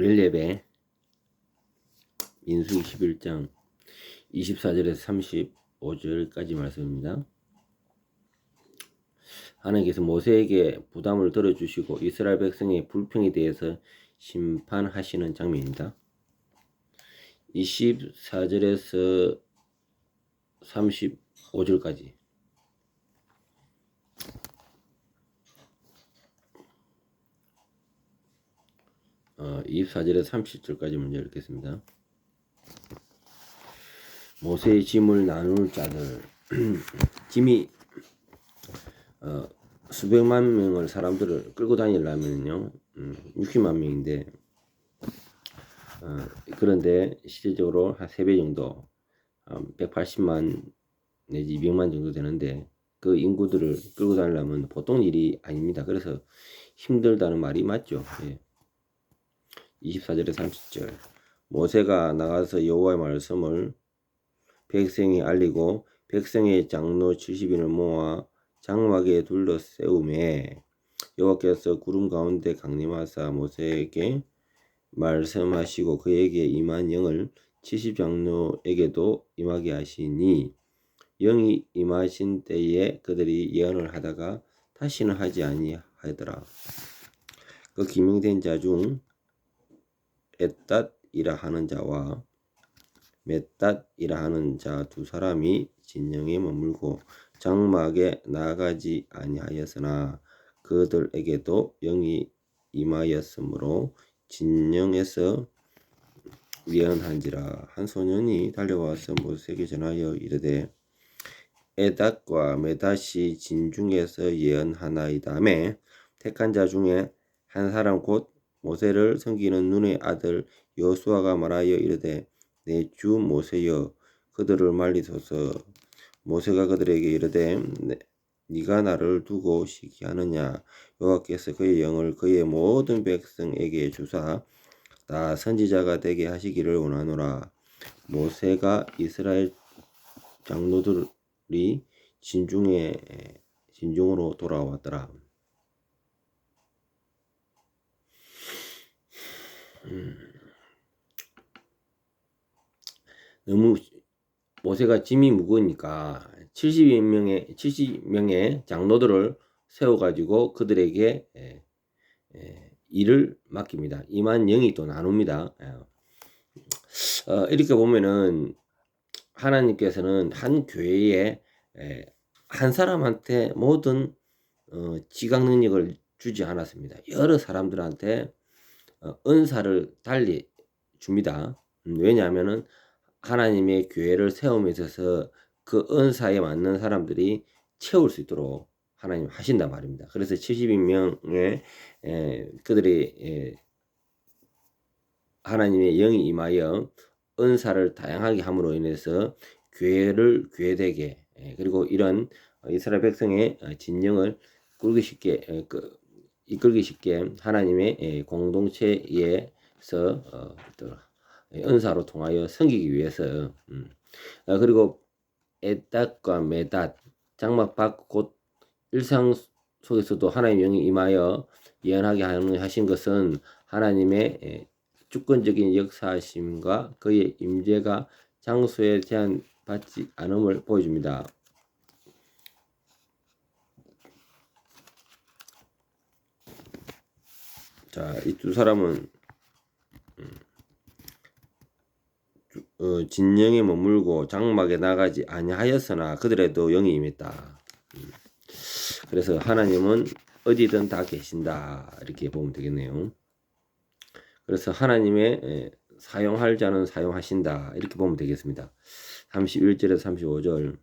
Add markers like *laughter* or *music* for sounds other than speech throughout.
렐레베 민수기 11장 24절에서 35절까지 말씀입니다. 하나님께서 모세에게 부담을 들어주시고 이스라엘 백성의 불평에 대해서 심판하시는 장면입니다. 24절에서 35절까지 어, 24절에서 30절까지 문제 읽겠습니다. 모세의 짐을 나눌 자들 *clears throat* 짐이 어, 수백만 명을 사람들을 끌고 다니려면요 음, 60만 명인데 어, 그런데 실질적으로 한 3배 정도 어, 180만 내지 200만 정도 되는데 그 인구들을 끌고 다니려면 보통 일이 아닙니다. 그래서 힘들다는 말이 맞죠. 예. 24절에 30절 모세가 나가서 여호와의 말씀을 백성이 알리고 백성의 장로 70인을 모아 장막에 둘러 세우매 여호와께서 구름 가운데 강림하사 모세에게 말씀하시고 그에게 임한 영을 70장로에게도 임하게 하시니 영이 임하신 때에 그들이 예언을 하다가 다시는 하지 아니하더라. 그 기명된 자 중 에따이라 하는 자와 메따이라 하는 자 두 사람이 진영에 머물고 장막에 나가지 아니하였으나 그들에게도 영이 임하였으므로 진영에서 예언한지라 한 소년이 달려와서 모세에게 전하여 이르되 에닷과 메닷이 진중에서 예언하나이다매 택한 자 중에 한 사람 곧 모세를 섬기는 눈의 아들 여수아가 말하여 이르되 내 주 모세여 그들을 말리소서. 모세가 그들에게 이르되 네가 나를 두고 시기하느냐? 여호와께서 그의 영을 그의 모든 백성에게 주사 나 선지자가 되게 하시기를 원하노라. 모세가 이스라엘 장로들이 진중에 진중으로 돌아왔더라 너무 모세가 짐이 무거우니까 70명의 70명의 장로들을 세워 가지고 그들에게 에, 에, 일을 맡깁니다. 이만 영이 또 나눕니다. 어, 이렇게 보면은 하나님께서는 한 교회에 에, 한 사람한테 모든 어, 지각 능력을 주지 않았습니다. 여러 사람들한테 어, 은사를 달리 줍니다. 음, 왜냐하면은 하나님의 교회를 세움에 있어서 그 은사에 맞는 사람들이 채울 수 있도록 하나님 하신단 말입니다. 그래서 72명의 에, 그들이 에, 하나님의 영이 임하여 은사를 다양하게 함으로 인해서 교회를 교회되게 에, 그리고 이런 이스라엘 백성의 어, 진영을 끌기 쉽게 에, 그, 이끌기 쉽게 하나님의 공동체에서 어, 은사로 통하여 섬기기 위해서 음. 아, 그리고 에닷과 메닷 장막 밖곧 일상 속에서도 하나님 영이 임하여 예언하게 하신 것은 하나님의 주권적인 역사심과 그의 임재가 장소에 제한 받지 않음을 보여줍니다. 자, 이 두 사람은 음, 어, 진영에 머물고 장막에 나가지 아니하였으나 그들에도 영이 임했다. 음. 그래서 하나님은 어디든 다 계신다 이렇게 보면 되겠네요. 그래서 하나님의 사용할 자는 사용하신다 이렇게 보면 되겠습니다. 31절에서 35절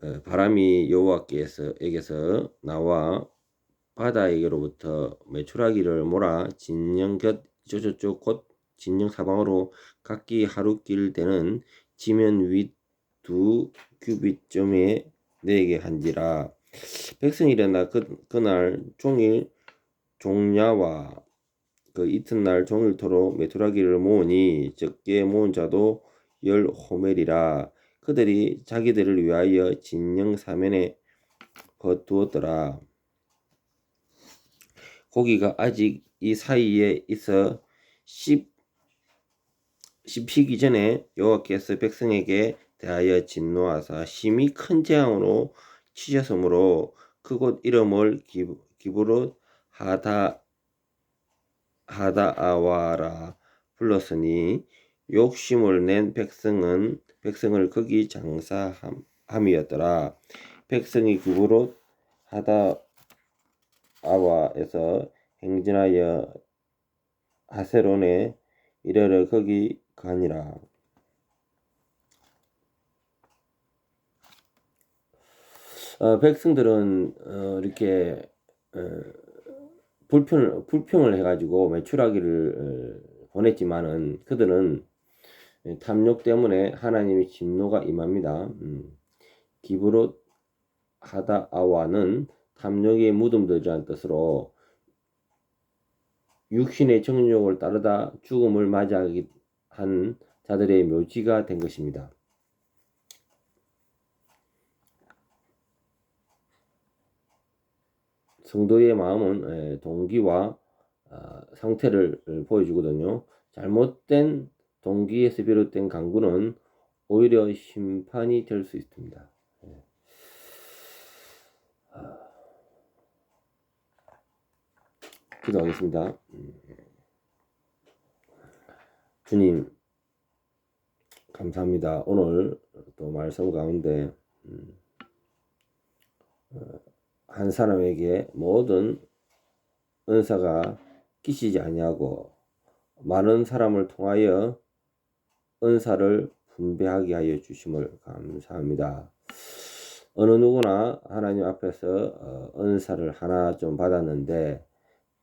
어, 바람이 여호와께서 에게서 나와 바다에게로부터 메추라기를 몰아 진영 곁 저저쪽 곧 진영 사방으로 각기 하루 길 되는 지면 윗 두 규빗점에 내게 한지라. 백성이 일어나? 그, 그날 종일 종야와 그 이튿날 종일토록 메투라기를 모으니 적게 모은 자도 열 호멜이라. 그들이 자기들을 위하여 진영 사면에 거두었더라 고기가 아직 이 사이에 있어 씹 씹히기 전에 여호와께서 백성에게 대하여 진노하사 심히 큰 재앙으로 치셨으므로 그곳 이름을 기, 기브롯 하다 하다아와라 불렀으니 욕심을 낸 백성은 백성을 거기 장사함이었더라. 백성이 기브롯 하다 아와에서 행진하여 하세론에 이르러 거기 가니라. 어, 백성들은 어, 이렇게 어, 불평을 불평을 해가지고 매출하기를 어, 보냈지만은 그들은 탐욕 때문에 하나님의 진노가 임합니다. 음. 기브롯 하다아와는 탐욕에 무덤되자는 뜻으로 육신의 정욕을 따르다 죽음을 맞이하기 한 자들의 묘지가 된 것입니다. 성도의 마음은 에, 동기와 아, 상태를 보여주거든요. 잘못된 동기에서 비롯된 강구는 오히려 심판이 될 수 있습니다. 예. 아, 기도하겠습니다. 음. 주님, 감사합니다. 오늘 또 말씀 가운데 음, 어, 한 사람에게 모든 은사가 끼치지 아니하고 많은 사람을 통하여 은사를 분배하게 하여 주심을 감사합니다. 어느 누구나 하나님 앞에서 어, 은사를 하나 좀 받았는데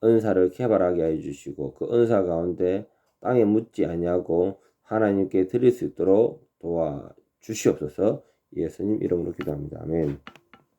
은사를 개발하게 하여 주시고 그 은사 가운데 땅에 묻지 아니하고 하나님께 드릴 수 있도록 도와 주시옵소서 예수님 이름으로 기도합니다. 아멘.